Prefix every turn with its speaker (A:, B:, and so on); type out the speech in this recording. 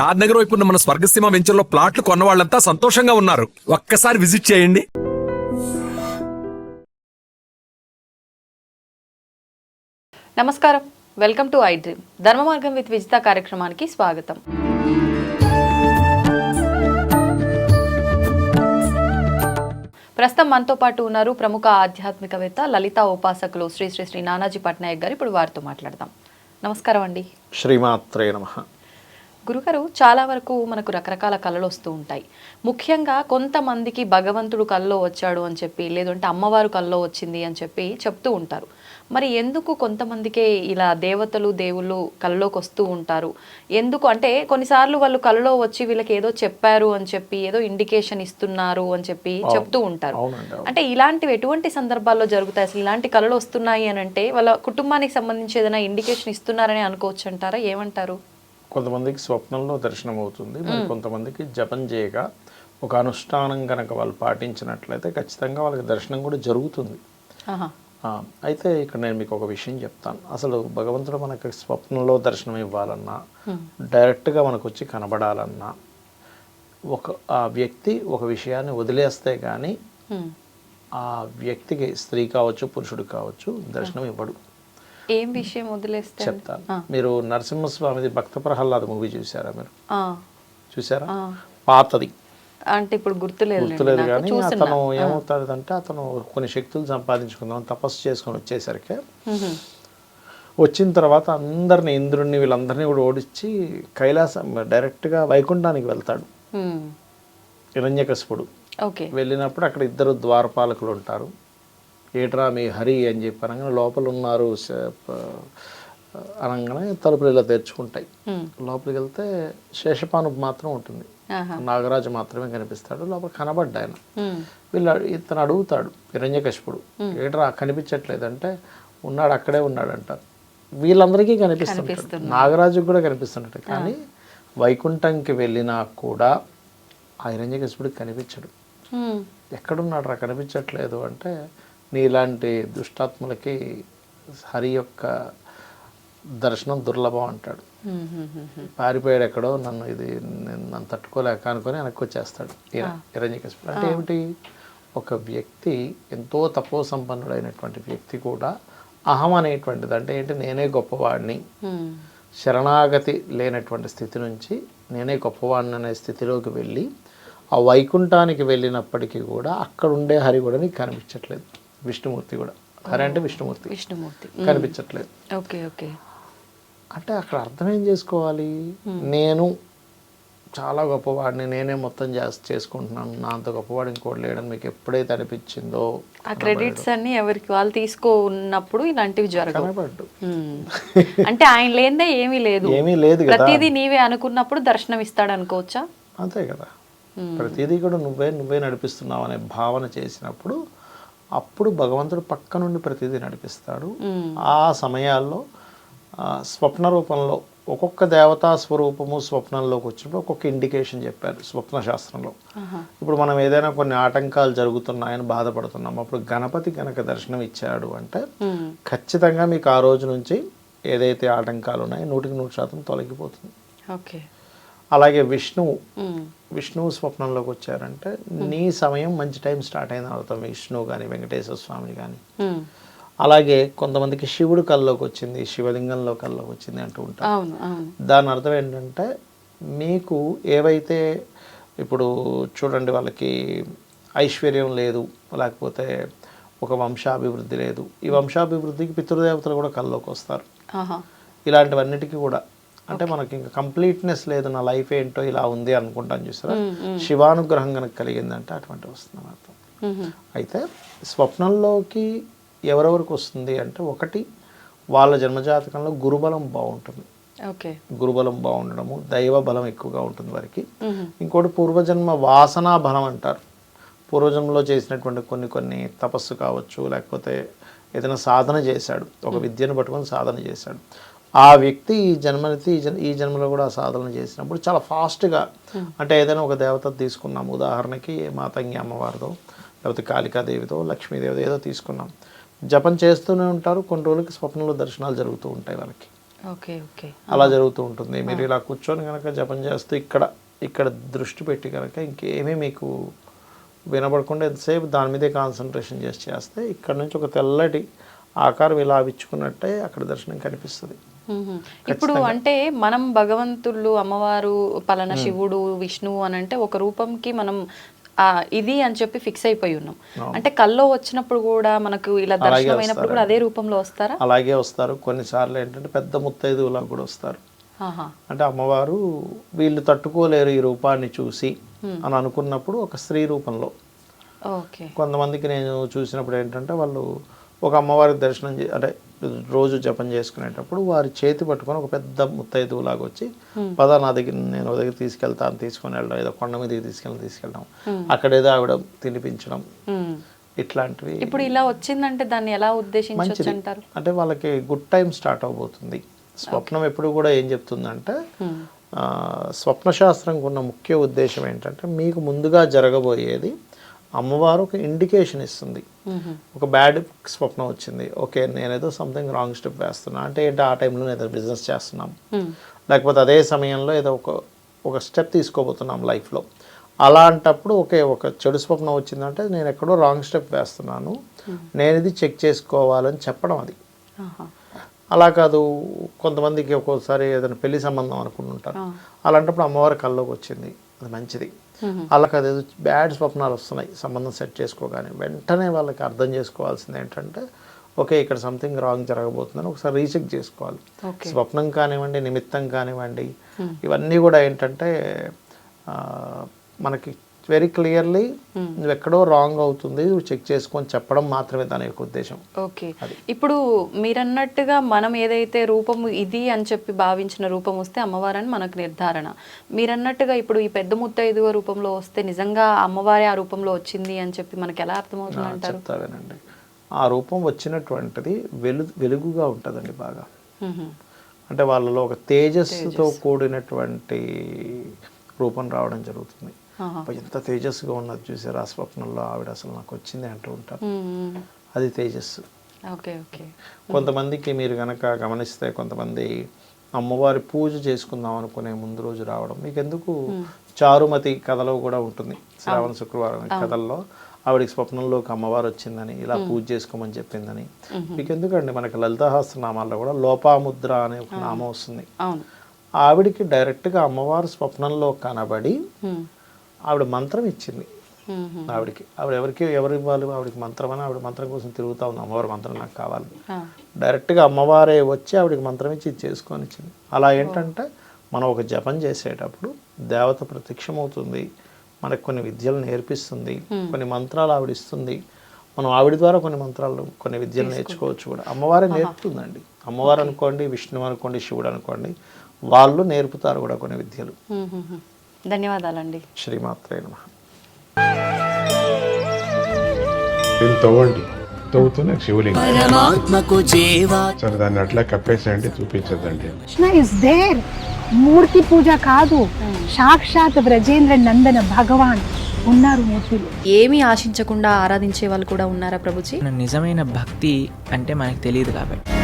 A: షాద్ నగర్ వైపు ఉన్న మన స్వర్గసీమ వెంచర్లో ప్లాట్లు కొన్న వాళ్ళంతా సంతోషంగా ఉన్నారు. ఒక్కసారి విజిట్ చేయండి.
B: నమస్కారం. Welcome to I dream. Dharma Margam with Vijitha కార్యక్రమానికి స్వాగతం. ప్రస్తుతం మనతో పాటు ఉన్నారు ప్రముఖ ఆధ్యాత్మికవేత్త లలిత ఉపాసకులు శ్రీ శ్రీ శ్రీ నానాజీ పట్నాయక్ గారు. ఇప్పుడు వారితో మాట్లాడదాం. నమస్కారం అండి.
C: శ్రీమాత్రే నమ.
B: గురుగారు చాలా వరకు మనకు రకరకాల కళలు వస్తూ ఉంటాయి. ముఖ్యంగా కొంతమందికి భగవంతుడు కల్లో వచ్చాడు అని చెప్పి లేదంటే అమ్మవారు కల్లో వచ్చింది అని చెప్పి చెప్తూ ఉంటారు. మరి ఎందుకు కొంతమందికే ఇలా దేవతలు దేవుళ్ళు కల్లోకి వస్తూ ఉంటారు? ఎందుకు అంటే కొన్నిసార్లు వాళ్ళు కల్లో వచ్చి వీళ్ళకి ఏదో చెప్పారు అని చెప్పి ఏదో ఇండికేషన్ ఇస్తున్నారు అని చెప్పి చెప్తూ ఉంటారు. అంటే ఇలాంటివి ఎటువంటి సందర్భాల్లో జరుగుతాయి? అసలు ఇలాంటి కళలు వస్తున్నాయి అని అంటే వాళ్ళ కుటుంబానికి సంబంధించి ఏదైనా ఇండికేషన్ ఇస్తున్నారని అనుకోవచ్చు అంటారా ఏమంటారు?
C: కొంతమందికి స్వప్నంలో దర్శనం అవుతుంది మరి కొంతమందికి జపం చేయగా ఒక అనుష్ఠానం కనుక వాళ్ళు పాటించినట్లయితే ఖచ్చితంగా వాళ్ళకి దర్శనం కూడా జరుగుతుంది. అయితే ఇక్కడ నేను మీకు ఒక విషయం చెప్తాను. అసలు భగవంతుడు మనకి స్వప్నంలో దర్శనం ఇవ్వాలన్నా డైరెక్ట్గా మనకు వచ్చి కనబడాలన్నా ఒక ఆ వ్యక్తి ఒక విషయాన్ని వదిలేస్తే కానీ. ఆ వ్యక్తికి స్త్రీ కావచ్చు పురుషుడు కావచ్చు దర్శనం ఇవ్వడు.
B: ఏం విషయం వదిలేస్తే?
C: చెప్తాను మీరు నరసింహస్వామిది భక్త ప్రహ్లాద మూవీ చూసారా మీరు? చూసారా. పాతది.
B: అంటే ఇప్పుడు గుర్తులేదు
C: గుర్తులేదు కానీ అతను ఏమవుతుంది అంటే అతను కొన్ని శక్తులు సంపాదించుకుందాం తపస్సు చేసుకొని వచ్చేసరికి వచ్చిన తర్వాత అందరిని ఇంద్రుడిని వీళ్ళందరినీ కూడా ఓడించి కైలాసం డైరెక్ట్గా వైకుంఠానికి వెళ్తాడు. హిరణ్యకశిపుడు.
B: ఓకే.
C: వెళ్ళినప్పుడు అక్కడ ఇద్దరు ద్వారపాలకులు ఉంటారు. ఏట్రా మీ హరి అని చెప్పి అనగానే లోపల ఉన్నారు అనగానే తలుపులు ఇలా తెరుచుకుంటాయి. లోపలికి వెళ్తే శేషపాను మాత్రం ఉంటుంది. నాగరాజు మాత్రమే కనిపిస్తాడు. లోపల కనబడ్డా ఆయన. వీళ్ళు ఇతను అడుగుతాడు హిరణ్యకశిపుడు. ఏట్రా కనిపించట్లేదు అంటే ఉన్నాడు అక్కడే ఉన్నాడు అంటారు వీళ్ళందరికీ కనిపిస్తుంటాడు. నాగరాజుకు కూడా కనిపిస్తుంటాడు. కానీ వైకుంఠంకి వెళ్ళినా కూడా ఆ హిరణ్యకశిపుడికి కనిపించడు. ఎక్కడున్నాడు రా కనిపించట్లేదు అంటే నీలాంటి దుష్టాత్ములకి హరి యొక్క దర్శనం దుర్లభం అంటాడు. పారిపోయాడు ఎక్కడో నన్ను ఇది నేను నన్ను తట్టుకోలేక అనుకొని వెనక్కి వచ్చేస్తాడు హిరణ్యకశిపుడు అంటే ఏమిటి? ఒక వ్యక్తి ఎంతో తపో సంపన్నుడైనటువంటి వ్యక్తి కూడా అహం అనేటువంటిది. అంటే ఏంటి? నేనే గొప్పవాడిని. శరణాగతి లేనటువంటి స్థితి నుంచి నేనే గొప్పవాడిని అనే స్థితిలోకి వెళ్ళి ఆ వైకుంఠానికి వెళ్ళినప్పటికీ కూడా అక్కడ ఉండే హరి కూడా నీకు కనిపించట్లేదు. విష్ణుమూర్తి కూడా. హరి అంటే విష్ణుమూర్తి.
B: విష్ణుమూర్తి.
C: కనిపించట్లేదు.
B: Okay okay.
C: అంటే అక్కడ అర్థం ఏం చేసుకోవాలి? నేను చాలా గొప్పవాడిని నేనే మొత్తం చేస్ చేసుకుంటున్నాను. నా అంత గొప్పవాడు ఇంకోటి లేడని మీకు ఎప్పుడైతే అనిపించిందో
B: ఆ క్రెడిట్స్ అన్ని ఎవరికి వాళ్ళు తీసుకున్నప్పుడు ఇలాంటివి మ్మ్. అంటే ఆయన లేనిదే ఏమీ లేదు.
C: ఏమీ లేదు
B: ప్రతిదీ నీవే అనుకున్నప్పుడు దర్శనం ఇస్తాడు అనుకోవచ్చా
C: అంతే కదా. ప్రతిదీ కూడా నువ్వే నువ్వే నడిపిస్తున్నావు అనే భావన చేసినప్పుడు అప్పుడు భగవంతుడు పక్క నుండి ప్రతిదీ నడిపిస్తాడు. ఆ సమయాల్లో స్వప్న రూపంలో ఒక్కొక్క దేవతా స్వరూపము స్వప్నంలోకి వచ్చినప్పుడు ఒక్కొక్క ఇండికేషన్ చెప్పారు స్వప్న శాస్త్రంలో. ఇప్పుడు మనం ఏదైనా కొన్ని ఆటంకాలు జరుగుతున్నాయని బాధపడుతున్నాం. అప్పుడు గణపతి కనుక దర్శనం ఇచ్చాడు అంటే ఖచ్చితంగా మీకు ఆ రోజు నుంచి ఏదైతే ఆటంకాలు ఉన్నాయో నూటికి నూరు శాతం తొలగిపోతుంది.
B: ఓకే.
C: అలాగే విష్ణువు. విష్ణువు స్వప్నంలోకి వచ్చారంటే నీ సమయం మంచి టైం స్టార్ట్ అయింది అర్థం విష్ణువు కానీ వెంకటేశ్వర స్వామి కానీ. అలాగే కొంతమందికి శివుడు కల్లోకి వచ్చింది శివలింగంలో కల్లోకి వచ్చింది అంటూ ఉంటారు. దాని అర్థం ఏంటంటే మీకు ఏవైతే ఇప్పుడు చూడండి వాళ్ళకి ఐశ్వర్యం లేదు లేకపోతే ఒక వంశాభివృద్ధి లేదు ఈ వంశాభివృద్ధికి పితృదేవతలు కూడా కల్లోకి వస్తారు. ఇలాంటివన్నిటికీ కూడా అంటే మనకి ఇంకా కంప్లీట్నెస్ లేదు నా లైఫ్ ఏంటో ఇలా ఉంది అనుకుంటాను చూసారా? శివానుగ్రహం కనుక కలిగిందంటే అటువంటి వస్తుంది అర్థం. అయితే స్వప్నంలోకి ఎవరెవరికి వస్తుంది అంటే ఒకటి వాళ్ళ జన్మజాతకంలో గురుబలం బాగుంటుంది.
B: ఓకే
C: గురుబలం బాగుండడము దైవ బలం ఎక్కువగా ఉంటుంది వారికి. ఇంకోటి పూర్వజన్మ వాసనా బలం అంటారు. పూర్వజన్మలో చేసినటువంటి కొన్ని కొన్ని తపస్సు కావచ్చు లేకపోతే ఏదైనా సాధన చేశాడు. ఒక విద్యను పట్టుకొని సాధన చేశాడు. ఆ వ్యక్తి ఈ జన్మనితి ఈ జన్ ఈ జన్మలో కూడా ఆ సాధన చేసినప్పుడు చాలా ఫాస్ట్గా అంటే ఏదైనా ఒక దేవత తీసుకున్నాం. ఉదాహరణకి మాతంగి అమ్మవారితో లేకపోతే కాళికాదేవితో లక్ష్మీదేవితో ఏదో తీసుకున్నాం. జపం చేస్తూనే ఉంటారు. కొన్ని రోజులకి స్వప్నంలో దర్శనాలు జరుగుతూ ఉంటాయి వాళ్ళకి.
B: Okay okay.
C: అలా జరుగుతూ ఉంటుంది. మీరు ఇలా కూర్చొని కనుక జపం చేస్తూ ఇక్కడ ఇక్కడ దృష్టి పెట్టి కనుక ఇంకేమీ మీకు వినపడకుండా ఎంతసేపు దాని మీదే కాన్సన్ట్రేషన్ చేసి చేస్తే ఇక్కడ నుంచి ఒక తెల్లటి ఆకారం ఇలా విచ్చుకున్నట్టే అక్కడ దర్శనం కనిపిస్తుంది.
B: ఇప్పుడు అంటే మనం భగవంతుళ్ళు అమ్మవారు పలానా శివుడు విష్ణువు అని అంటే ఒక రూపంకి మనం ఇది అని చెప్పి ఫిక్స్ అయిపోయి ఉన్నాం. అంటే కల్లో వచ్చినప్పుడు కూడా మనకు ఇలా దర్శనం అయినప్పుడు కూడా అదే రూపంలో వస్తారా?
C: అలాగే వస్తారు. కొన్నిసార్లు ఏంటంటే పెద్ద ముత్తైదువులా కూడా వస్తారు. అంటే అమ్మవారు వీళ్ళు తట్టుకోలేరు ఈ రూపాన్ని చూసి అని అనుకున్నప్పుడు ఒక స్త్రీ రూపంలో.
B: ఓకే.
C: కొంతమందికి నేను చూసినప్పుడు ఏంటంటే వాళ్ళు ఒక అమ్మవారి దర్శనం అంటే రోజు జపం చేసుకునేటప్పుడు వారి చేతి పట్టుకొని ఒక పెద్ద ముత్తైదువులాగా వచ్చి పద నా దగ్గర నేను దగ్గర తీసుకెళ్తాను తీసుకొని వెళ్ళడం ఏదో కొండ మీదకి తీసుకెళ్ళి తీసుకెళ్ళడం అక్కడేదో ఆవిడ తినిపించడం. ఇట్లాంటివి.
B: ఇప్పుడు ఇలా వచ్చిందంటే దాన్ని ఎలా ఉద్దేశించవచ్చు అంటారు?
C: అంటే వాళ్ళకి గుడ్ టైం స్టార్ట్ అవబోతుంది. స్వప్నం ఎప్పుడు కూడా ఏం చెప్తుందంటే స్వప్న శాస్త్రంకి ఉన్న ముఖ్య ఉద్దేశం ఏంటంటే మీకు ముందుగా జరగబోయేది అమ్మవారు ఒక ఇండికేషన్ ఇస్తుంది. ఒక బ్యాడ్ స్వప్నం వచ్చింది. ఓకే నేనేదో సంథింగ్ రాంగ్ స్టెప్ వేస్తున్నా. అంటే ఏంటి ఆ టైంలో ఏదో బిజినెస్ చేస్తున్నాం. లేకపోతే అదే సమయంలో ఏదో ఒక ఒక స్టెప్ తీసుకోబోతున్నాం లైఫ్లో అలాంటప్పుడు ఓకే ఒక చెడు స్వప్నం వచ్చిందంటే నేను ఎక్కడో రాంగ్ స్టెప్ వేస్తున్నాను. నేను ఇది చెక్ చేసుకోవాలని చెప్పడం అది. అలా కాదు కొంతమందికి ఒక్కోసారి ఏదైనా పెళ్ళి సంబంధం అనుకుంటుంటారు. అలాంటప్పుడు అమ్మవారి కల్లోకి వచ్చింది. అది మంచిది. అలా కాదు ఏదో బ్యాడ్ స్వప్నాలు వస్తున్నాయి. సంబంధం సెట్ చేసుకోగానే వెంటనే వాళ్ళకి అర్థం చేసుకోవాల్సింది ఏంటంటే ఓకే ఇక్కడ సంథింగ్ రాంగ్ జరగబోతుందని ఒకసారి రీచెక్ చేసుకోవాలి. స్వప్నం కానివ్వండి నిమిత్తం కానివ్వండి ఇవన్నీ కూడా ఏంటంటే మనకి వెరీ క్లియర్లీ నువ్వు ఎక్కడో రాంగ్ అవుతుంది నువ్వు చెక్ చేసుకొని చెప్పడం మాత్రమే దాని యొక్క ఉద్దేశం.
B: ఓకే ఇప్పుడు మీరన్నట్టుగా మనం ఏదైతే రూపము ఇది అని చెప్పి భావించిన రూపం వస్తే అమ్మవారని మనకు నిర్ధారణ. మీరన్నట్టుగా ఇప్పుడు ఈ పెద్ద ముత్తైదువ రూపంలో వస్తే నిజంగా అమ్మవారి ఆ రూపంలో వచ్చింది అని చెప్పి మనకి ఎలా అర్థమవుతుంది అంటారు?
C: చెప్తావేనండి. ఆ రూపం వచ్చినటువంటిది వెలు వెలుగుగా ఉంటుందండి బాగా. అంటే వాళ్ళలో ఒక తేజస్సుతో కూడినటువంటి రూపం రావడం జరుగుతుంది. ఎంత తేజస్సుగా ఉన్నది చూసారు ఆ స్వప్నంలో ఆవిడ అసలు నాకు వచ్చింది అంటూ ఉంటారు. అది తేజస్సు.
B: Okay okay.
C: కొంతమందికి మీరు కనుక గమనిస్తే కొంతమంది అమ్మవారి పూజ చేసుకుందాం అనుకునే ముందు రోజు రావడం మీకు ఎందుకు చారుమతి కథలో కూడా ఉంటుంది శ్రావణ శుక్రవారం కథల్లో. ఆవిడకి స్వప్నంలోకి అమ్మవారు వచ్చిందని ఇలా పూజ చేసుకోమని చెప్పిందని. మీకు ఎందుకండి మనకి లలితాహాస్త్ర నామాల్లో కూడా లోపాముద్ర అనే ఒక నామం వస్తుంది. ఆవిడికి డైరెక్ట్గా అమ్మవారు స్వప్నంలో కనబడి. ఆవిడ మంత్రం ఇచ్చింది. ఆవిడకి. ఆవిడ ఎవరికి ఎవరు ఇవ్వాలి ఆవిడకి మంత్రం అని ఆవిడ మంత్రం కోసం తిరుగుతా ఉంది. అమ్మవారి మంత్రం నాకు కావాలి. డైరెక్ట్గా అమ్మవారే వచ్చి ఆవిడకి మంత్రం ఇచ్చి చేసుకొని ఇచ్చింది అలా ఏంటంటే మనం ఒక జపం చేసేటప్పుడు దేవత ప్రత్యక్షమవుతుంది. మనకు కొన్ని విద్యలు నేర్పిస్తుంది. కొన్ని మంత్రాలు ఆవిడ ఇస్తుంది. మనం ఆవిడ ద్వారా కొన్ని మంత్రాలు కొన్ని విద్యలు నేర్చుకోవచ్చు కూడా. అమ్మవారే నేర్పుతుందండి. అమ్మవారు అనుకోండి విష్ణువు అనుకోండి శివుడు అనుకోండి వాళ్ళు నేర్పుతారు కూడా కొన్ని విద్యలు.
B: ధన్యవాదాలండి.
C: శ్రీమాత్రే నమ.
D: దీన్ని తవ్వండి. తవ్వుతూనే శివలింగం.
E: పరమాత్మకు జీవా.
D: సరే దాన్ని అట్లా కప్పేసేయండి చూపించదండి
F: కృష్ణ ఇస్ దేర్ మూర్తి పూజ కాదు. సాక్షాత్ బ్రజేంద్ర నందన భగవాన్ ఉన్నారు మూర్తిలో.
B: ఏమీ ఆశించకుండా ఆరాధించే వాళ్ళు కూడా ఉన్నారా ప్రభుజీ?
E: నిజమైన భక్తి అంటే మనకు తెలియదు కాబట్టి.